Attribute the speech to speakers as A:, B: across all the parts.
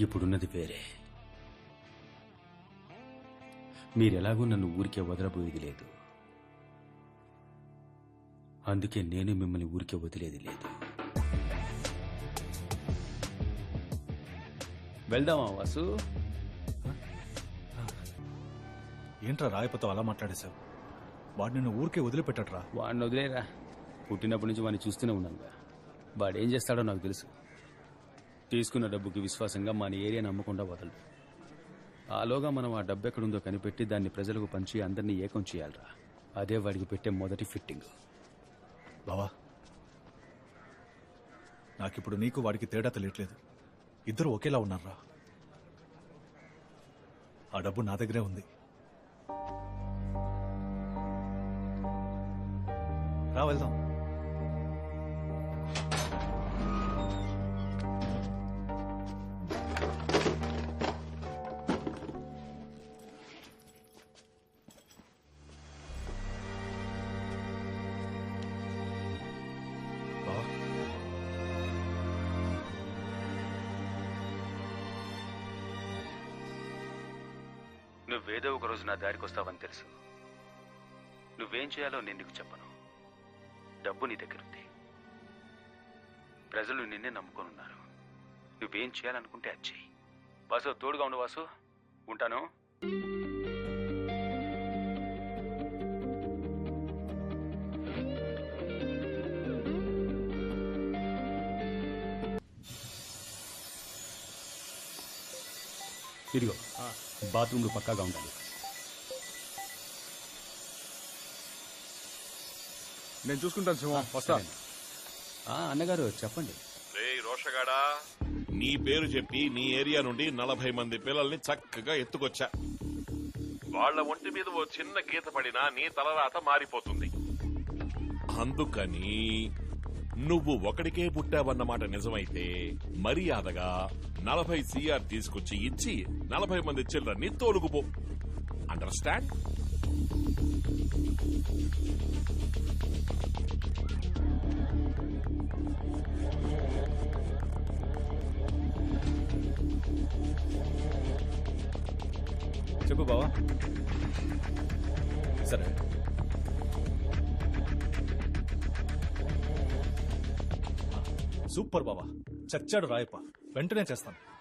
A: ఇప్పుడున్నది వేరే. మీరెలాగూ నన్ను ఊరికే వదలబోయేది లేదు. అందుకే నేను మిమ్మల్ని ఊరికే వదిలేది లేదు. వెళ్దామా వాసు?
B: ఏంట్రా రాయపతో అలా మాట్లాడేశావు? వాడు నిన్ను ఊరికే వదిలిపెట్టట్రా?
A: వాడిని వదిలేరా? పుట్టినప్పటి నుంచి వాడిని చూస్తూనే ఉన్నానుగా. వాడు ఏం చేస్తాడో నాకు తెలుసు. తీసుకున్న డబ్బుకి విశ్వాసంగా మన ఏరియాని నమ్మకుండా వదలడు ఆలోగా మనం ఆ డబ్బు ఎక్కడుందో కనిపెట్టి దాన్ని ప్రజలకు పంచి అందరినీ ఏకం చేయాలరా. అదే వాడికి పెట్టే మొదటి ఫిట్టింగ్.
B: బావా నాకిప్పుడు నీకు వాడికి తేడా తెలియట్లేదు. ఇద్దరు ఒకేలా ఉన్నారా? ఆ డబ్బు నా దగ్గరే ఉంది. రా వెళ్దాం.
A: నువ్వేదో ఒక రోజు నా దారికి వస్తావని తెలుసు. నువ్వేం చేయాలో నేను నీకు చెప్పను. డబ్బు నీ దగ్గరుంది. ప్రజలు నిన్నే నమ్ముకొనున్నారు. నువ్వేం చేయాలనుకుంటే అది చెయ్యి. వాసు తోడుగా ఉండు వాసు. ఉంటాను. ఇదిగో. బాత్రూమ్లు పక్కాగా ఉండాలి.
C: నేను చూసుకుంటాను సింహం. వస్తా.
A: ఆ, అన్నగారు చెప్పండి.
D: రే రోషగాడా? నీ పేరు చెప్పి నీ ఏరియా నుండి నలభై మంది పిల్లల్ని చక్కగా ఎత్తుకొచ్చా. వాళ్ళ ఒంటి మీద ఓ చిన్న గీత పడినా నీ తలరాత మారిపోతుంది. అందుకని నువ్వు ఒకడికే పుట్టావన్నమాట నిజమైతే మర్యాదగా నలభై సిఆర్ తీసుకొచ్చి ఇచ్చి నలభై మంది చిల్లరని తోలుకుపో. అండర్స్టాండ్
B: చెప్పు బావా. సరే. సూపర్ బాబా చచ్చాడు రాయప్ప. వెంటనే చేస్తాను.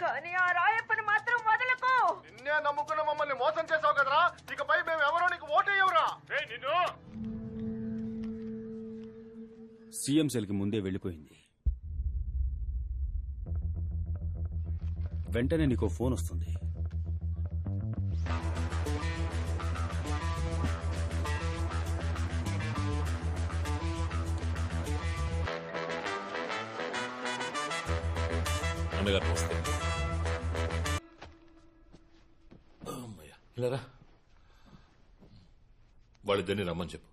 E: కానీ ఆ రాయప్పని మాత్రం వదలకు.
C: నిన్నే నమ్ముకున్న మమ్మల్ని మోసం చేసావు కదరా? ఇకపై మేము ఎవరో నీకు ఓటేయవురా. నిన్ను!
A: సీఎం సెల్కి ముందే వెళ్ళిపోయింది. వెంటనే నీకు ఫోన్ వస్తుంది.
D: అన్నగారు వస్తే ఇలారా వాళ్ళిద్దరిని రమ్మని చెప్పు.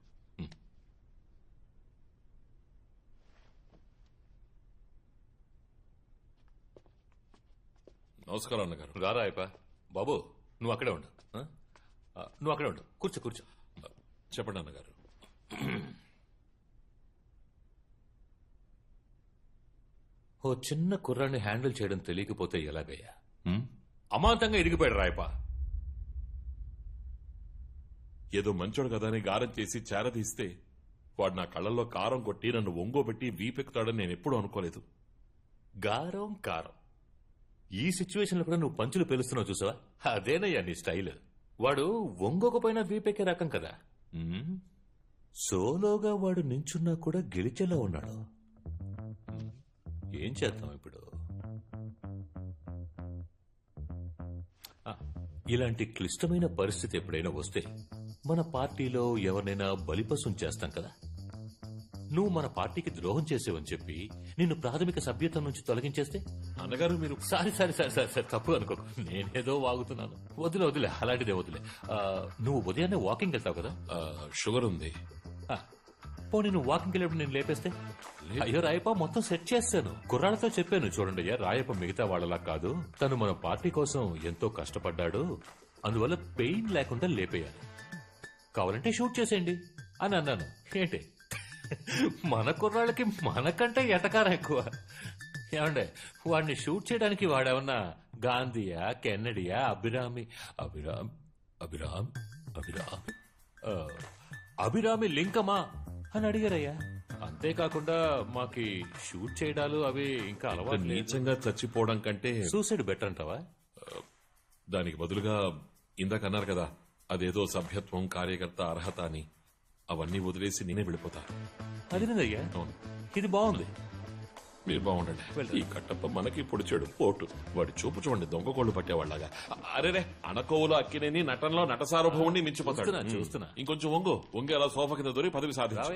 D: నమస్కారం అన్నగారు. రారా అయిపా? బాబు నువ్వు అక్కడే ఉండు. నువ్వు అక్కడే ఉండు. కూర్చో కూర్చో. చెప్పండి అన్నగారు.
F: ఓ చిన్న కుర్రాన్ని హ్యాండిల్ చేయడం తెలియకపోతే ఎలాగయ్యా? అమాంతంగా ఇరిగిపోయాడు రాయపా
D: ఏదో మంచోడు కదా అని గారం చేసి చేరదీస్తే వాడు నా కళ్ళల్లో కారం కొట్టి నన్ను ఒంగోబెట్టి వీపెక్కుతాడని నేను ఎప్పుడూ అనుకోలేదు.
F: గారం కారం. ఈ సిచ్యువేషన్లో కూడా నువ్వు పంచులు పేలుస్తున్నావు చూసావా? అదేనయ్యా నీ స్టైల్. వాడు ఒంగోకపోయినా వీపెక్కే రకం కదా. సోలోగా వాడు నించున్నా కూడా గెలిచేలా ఉన్నాడు. ఏం చేద్దాం ఇప్పుడు? ఆ, ఇలాంటి క్లిష్టమైన పరిస్థితి ఎప్పుడైనా వస్తే మన పార్టీలో ఎవరినైనా బలిపశం చేస్తాం కదా? నువ్వు మన పార్టీకి ద్రోహం చేసేవని చెప్పి నిన్ను ప్రాథమిక సభ్యత్వం నుంచి తొలగించేస్తే?
D: అన్నగారు మీరు
F: sorry sorry sorry sorry sorry తప్పు అనుకో నేనేదో వాగుతున్నాను. వదిలే వదిలే అలాంటిదే వదిలే. ఆ, నువ్వు ఉదయాన్నే వాకింగ్ వెళ్తావు కదా?
D: ఆ, షుగర్ ఉంది.
F: ఆ, పోనీ నువ్వు వాకింగ్ వెళ్ళినప్పుడు నేను లేపేస్తే? అయ్యో రాయప్ప మొత్తం సెట్ చేస్తాను. కుర్రాళ్ళతో చెప్పాను చూడండి అయ్యా రాయప్ప మిగతా వాళ్ళలా కాదు. తను మన పార్టీ కోసం ఎంతో కష్టపడ్డాడు. అందువల్ల పెయిన్ లేకుండా లేపేయాలి. కావాలంటే షూట్ చేసేయండి అని అన్నాను. ఏంటి? మన కుర్రాళ్ళకి మనకంటే ఎటకారం ఎక్కువ. ఏమండే వాడిని షూట్ చేయడానికి వాడేమన్నా గాంధీయా కెన్నడియా అభిరామి అభిరామ్ అభిరామ్ అభిరామ్ అభిరామి లింకమా అని అడిగారయ్యా. అంతేకాకుండా మాకి షూట్ చేయడాలు అవి ఇంకా అలవాటు.
D: నీచంగా చచ్చిపోవడం కంటే
F: సూసైడ్ బెటర్ అంటావా?
D: దానికి బదులుగా ఇందాక అన్నారు కదా అదేదో సభ్యత్వం కార్యకర్త అర్హత అని అవన్నీ వదిలేసి నేనే వెళ్ళిపోతా
F: అదేనయ్యా
D: అవును
F: ఇది బాగుంది
D: మీరు బాగుండండి ఈ కట్టప్ప మనకి ఇప్పుడు చెడు పోటు వాడి చూపు చూడండి దొంగ కోళ్ళు పట్టేవాళ్ళగా అరేరే అనకోవులు అక్కినేని నటనలో నట సార్వభౌముని మించిపోతాడు
F: చూస్తున్నా, చూస్తున్నా.
D: ఇంకొంచెం వంగు వంగి అలా సోఫా కింద దొరి పదవి సాధించు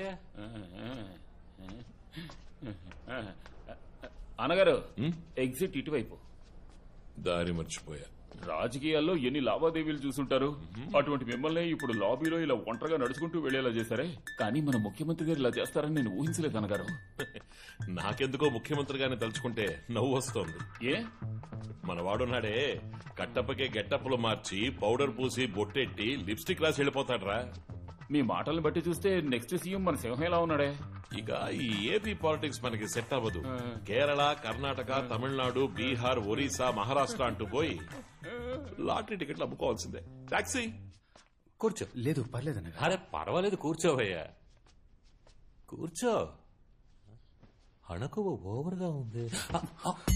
A: అనగారు? ఎగ్జిట్ ఇటువైపు
D: దారి మర్చిపోయా
A: రాజకీయాల్లో ఎన్ని లావాదేవీలు చూసుంటారు? అటువంటి మిమ్మల్ని ఇప్పుడు లాబీలో ఇలా ఒంటరిగా నడుచుకుంటూ వెళ్ళేలా చేశారే? కానీ మన ముఖ్యమంత్రి గారు ఇలా చేస్తారని నేను ఊహించలేదు అనగారు
D: నాకెందుకో ముఖ్యమంత్రిగానే తలుచుకుంటే నవ్వు వస్తోంది.
A: ఏ?
D: మన వాడున్నాడే కట్టప్పకే గెట్టప్పులు మార్చి పౌడర్ పూసి బొట్టెట్టి లిప్స్టిక్ రాసి వెళ్ళిపోతాడ్రా.
A: మీ మాటలను బట్టి చూస్తే నెక్స్ట్ సీఎం మన సింహం ఎలా ఉన్నాడే?
D: ఇక ఈ ఏపీ పాలిటిక్స్ మనకి సెట్ అవ్వదు. కేరళ కర్ణాటక తమిళనాడు బీహార్ ఒరిస్సా మహారాష్ట్ర అంటూ పోయి లాటరీ టికెట్లు అమ్ముకోవాల్సిందే. టాక్సీ
F: కూర్చో.
A: లేదు పర్లేదు
F: అరే పర్వాలేదు కూర్చోవయ్యా కూర్చో. అణకువ ఓవర్గా ఉంది.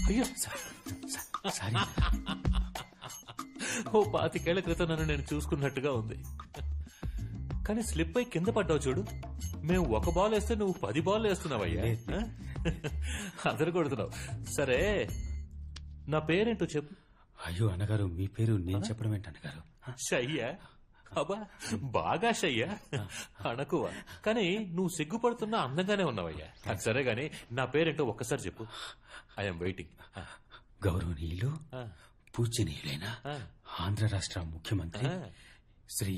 F: అయ్యో ఓ పాతికేళ్ళ క్రితం నన్ను నేను చూసుకున్నట్టుగా ఉంది. కానీ స్లిప్ అయి కింద పడ్డావు చూడు. మేము ఒక బాల్ వేస్తే నువ్వు పది బాల్ వేస్తున్నావయ్యా? అదరు కొడుతున్నావు సరే నా పేరేంటో చెప్పు.
A: అయ్యో అన్నగారు మీ పేరు నేను చెప్పడం ఏంటి అన్నగారు?
F: షయ్యా. అబ్బా బాగా షయ్యా. అనకువ కానీ నువ్వు సిగ్గుపడుతున్నా అందంగానే ఉన్నావయ్యా. అది సరే గాని నా పేరేంటో ఒక్కసారి చెప్పు. ఐఎమ్ వెయిటింగ్
A: గౌరవనీయులు పూజనీయులైన. ఆంధ్ర రాష్ట్ర ముఖ్యమంత్రి. శ్రీ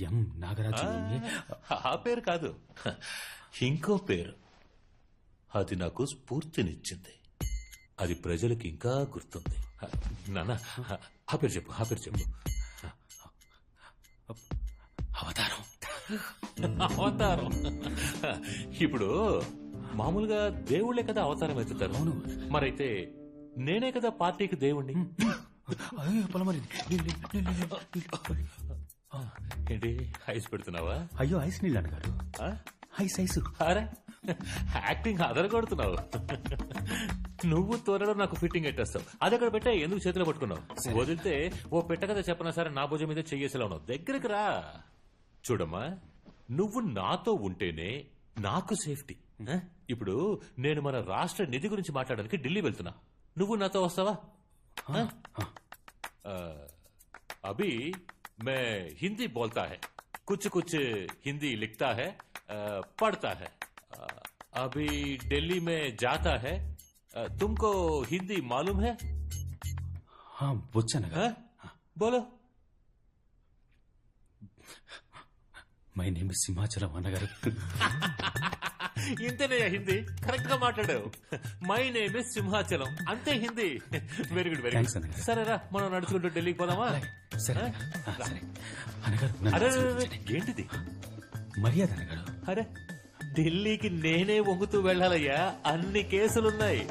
A: ఎం నాగరాజు
F: ఆ పేరు కాదు. ఇంకో పేరు. అది నాకు స్ఫూర్తినిచ్చింది. అది ప్రజలకు ఇంకా గుర్తుంది. నాన్న ఆ పేరు చెప్పు ఆ పేరు చెప్పు.
A: అవతారం.
F: అవతారం. ఇప్పుడు మామూలుగా దేవుళ్ళే కదా అవతారం ఎత్తుతారు.
A: అవును.
F: మరైతే నేనే కదా పార్టీకి దేవుణ్ణి? ఏంటి? ఐస్ పెడుతున్నావా?
A: అయ్యో ఐస్ నీళ్ళు అన్నగారు.
F: ఆ?
A: Ice ice.
F: అరే యాక్టింగ్ అదరగొడుతున్నావు నువ్వు త్వరలో నాకు ఫిట్టింగ్ ఎట్టేస్తావు. అది అక్కడ పెట్టా ఎందుకు చేతిలో పట్టుకున్నావు? వదిలితే ఓ పెట్ట కదా చెప్పనా సరే నా భుజం మీద చెయ్యేసేలా ఉన్నావు. దగ్గరికి రా. చూడమ్మా నువ్వు నాతో ఉంటేనే నాకు సేఫ్టీ? ఇప్పుడు నేను మన రాష్ట్ర నిధి గురించి మాట్లాడడానికి ఢిల్లీ వెళ్తున్నా. నువ్వు నాతో వస్తావా? ఆ? मैं हिंदी बोलता है कुछ कुछ हिंदी लिखता है पढ़ता है। अभी दिल्ली में जाता है तुमको हिंदी मालूम है?
A: हाँ बुच्चा नगर
F: हाँ। बोलो।
A: My name is
F: ఇంతేనే Hindi. కరెక్ట్గా మాట్లాడావు. మై నేమ్ ఇస్ సింహాచలం అంతే Hindi. Very good very
A: Thanks,
F: good
A: అన్నగారు.
F: సరేరా మనం నడుచుకుంటూ ఢిల్లీకి పోదామా?
A: సరే ఆ, సరే. అన్నగారు నన్ను
F: అరే అరే, అరే,
A: ఆశీర్వదించండి.
F: ఏంటిది?
A: మర్యాద
F: అరే ఢిల్లీకి నేనే వంగుతూ వెళ్ళాలయ్యా. అన్ని కేసులున్నాయి.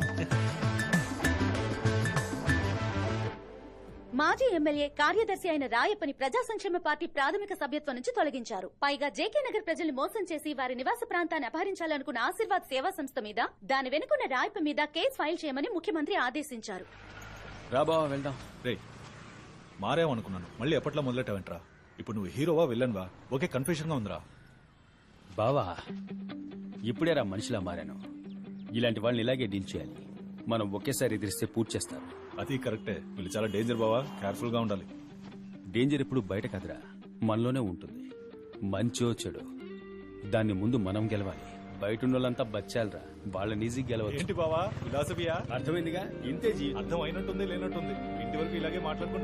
G: మాజీ ఎమ్మెల్యే కార్యదర్శి అయిన రాయప్పని ప్రజా సంక్షేమ పార్టీ ప్రాథమిక సభ్యత్వం నుంచి తొలగించారు. పైగా జేకే నగర్ ప్రజల్ని మోసం చేసి వారి నివాస ప్రాంతాన్ని అపహరించాలనుకున్న ఆశీర్వాద్ సేవా సంస్థ మీద దాని వెనుకున్న రాయప్ప మీద కేసు ఫైల్ చేయమని ముఖ్యమంత్రి ఆదేశించారు.
A: రా బావా వెళ్దాం.
B: రే మారేమనుకున్నాను. మళ్ళీ ఎప్పట్లో మొదలెట్టావేంట్రా? ఇప్పుడు నువ్వు హీరోవా విల్లన్వా? ఒకే కన్ఫ్యూజన్గా ఉందిరా.
A: బావా ఇప్పుడే రా మనిషిలా మారాను. ఇలాంటి వాళ్ళని ఇలాగే డీల్ చేయాలి. మనం ఒకేసారి ఎదిరిస్తే పూర్తి చేస్తారు.
B: అది కరెక్టే. వీళ్ళు చాలా డేంజర్ బావా. కేర్ఫుల్గా ఉండాలి.
A: డేంజర్ ఎప్పుడు బయట కదరా. మనలోనే ఉంటుంది. మంచో చెడు. దాన్ని ముందు మనం గెలవాలి. బయట ఉన్న వాళ్ళంతా బచ్చాలరా. వాళ్ళని ఈజీ గెలవచ్చు
B: ఏంటి బావా? ఫిలాసఫియా
A: అర్థమైందిగా? ఇంతే జీ.
B: అర్థం అయినట్టుంది లేనట్టుంది. ఇంటి వరకు ఇలాగే మాట్లాడుకుంటే